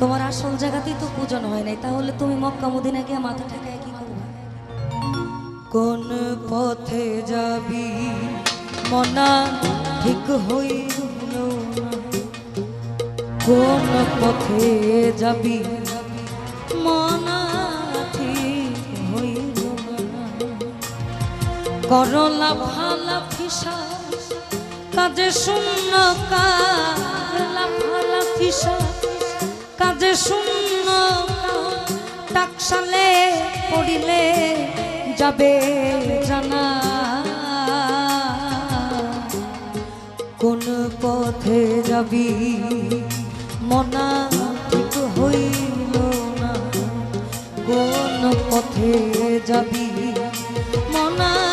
তোমার আসল জায়গাতেই তো পূজন হয় নাই, তাহলে তুমি মক্কা মদিনা গিয়ে মাথা ঠেকায় কি করবে? কোন পথে যাবি? মনা ঠিক হইল না। কোন পথে যাবি? মনা ঠিক হইল করলা ফালা ফিসা, কাজে শূন্য কালা ফালা ফিসা। শূন্য টাকসালে পড়িলে যাবে জানা। কোন পথে যাবি মনা ঠিক হইল না। কোন পথে যাবি মনা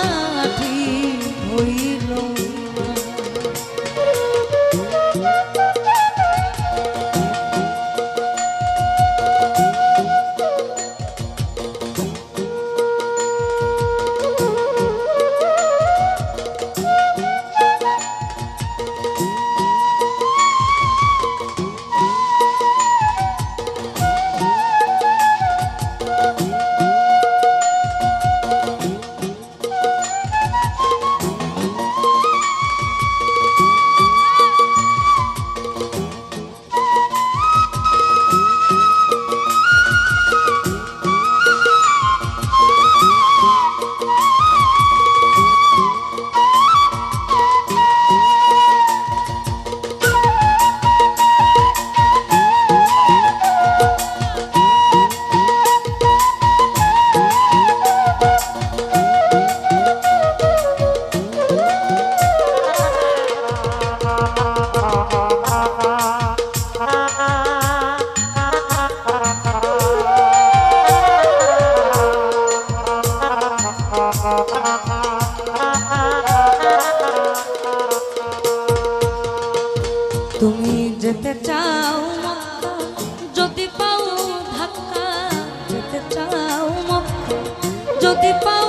তুমি যেতে চাও যদি পাও ধাক্কা যেতে চাও যদি পাও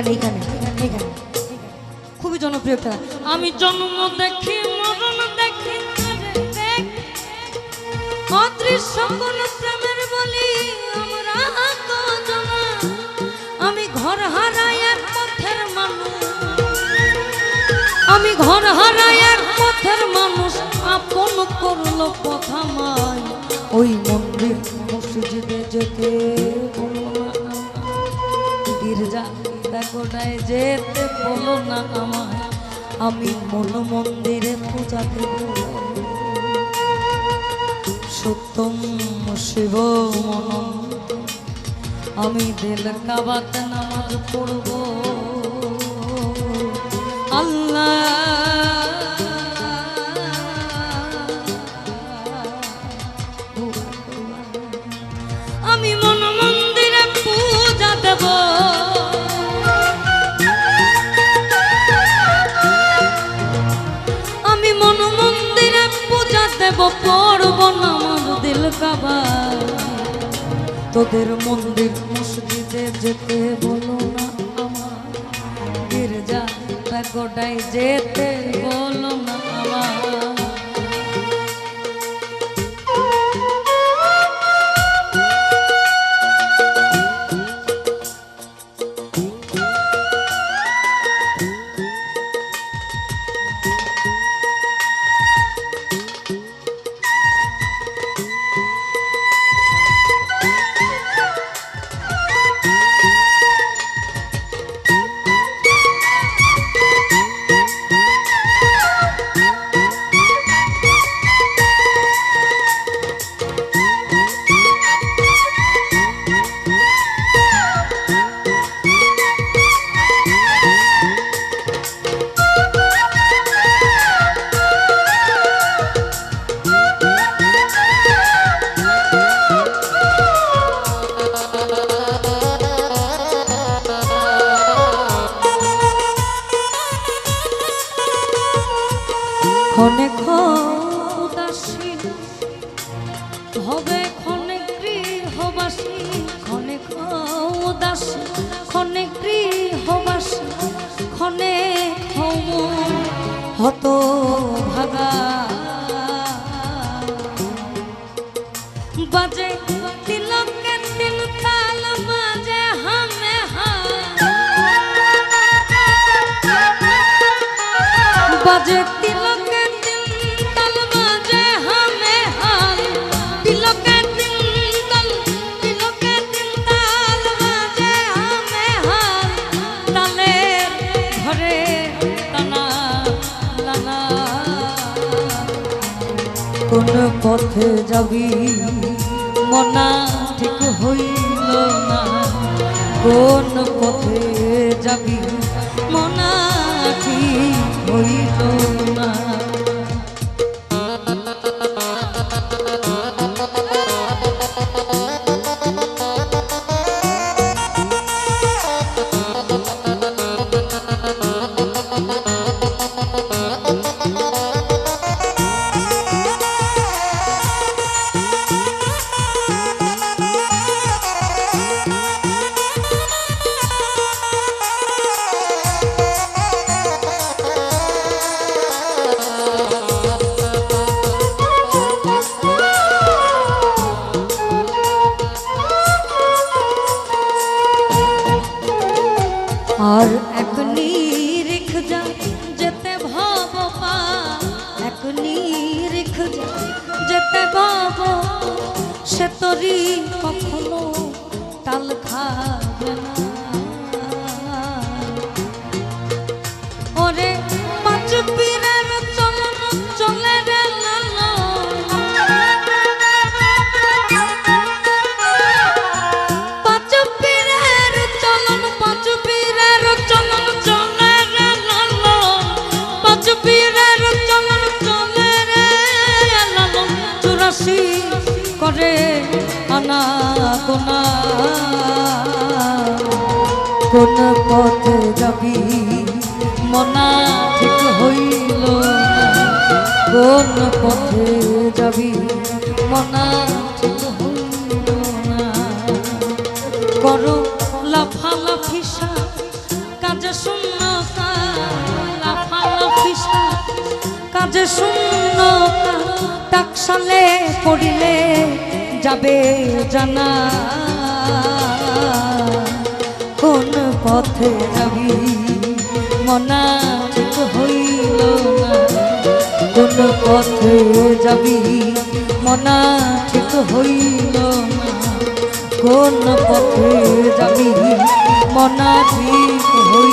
এখানে এখানে এখানে। খুবই জনপ্রিয় একটা আমি জন্ম দেখি, মরণ দেখি আমি ঘর হারাই এক পথের মানুষ। আপন করল কথা মাই ওই মন্দির মসজিদে যেতে দেখোটায় যেতে বলো না আমায়। আমি মন মন্দিরে পূজা দেব সত্যম শিব মনম, আমি দিল কাবাতে নামাজ পড়ব। আল্লাহ তোদের মন্দির মসজিদে যেতে বলো না আমার। গির্জা গোটাই যেতে বলো না আমার। ক্ষণে উদাসীন হবে ক্ষণে গৃহবাসী, ক্ষণে উদাসী ক্ষণে গৃহবাসী, ক্ষণে হত ভাগা বাজে তিলকে তাল বাজে হামে হাম। বাজে কোন পথে যাবি? মনা ঠিক হইল না। কোন পথে যাবি? মনা ঠিক হইল না। Rico. কোন পথে যাবি? মনা ঠিক হইল কোন পথে যাবি? মনা ঠিক হইল না। করো লাফালাফিসা কাজে শূন্য লাফালাফিসা কাজে শূন্য টাকসালে পড়িলে যাবে জানা। কোন পথে যাবি মনা হইল না? কোন পথে যাবি মনা ঠিক হইল না? কোন পথে যাবি মনা ঠিক হইল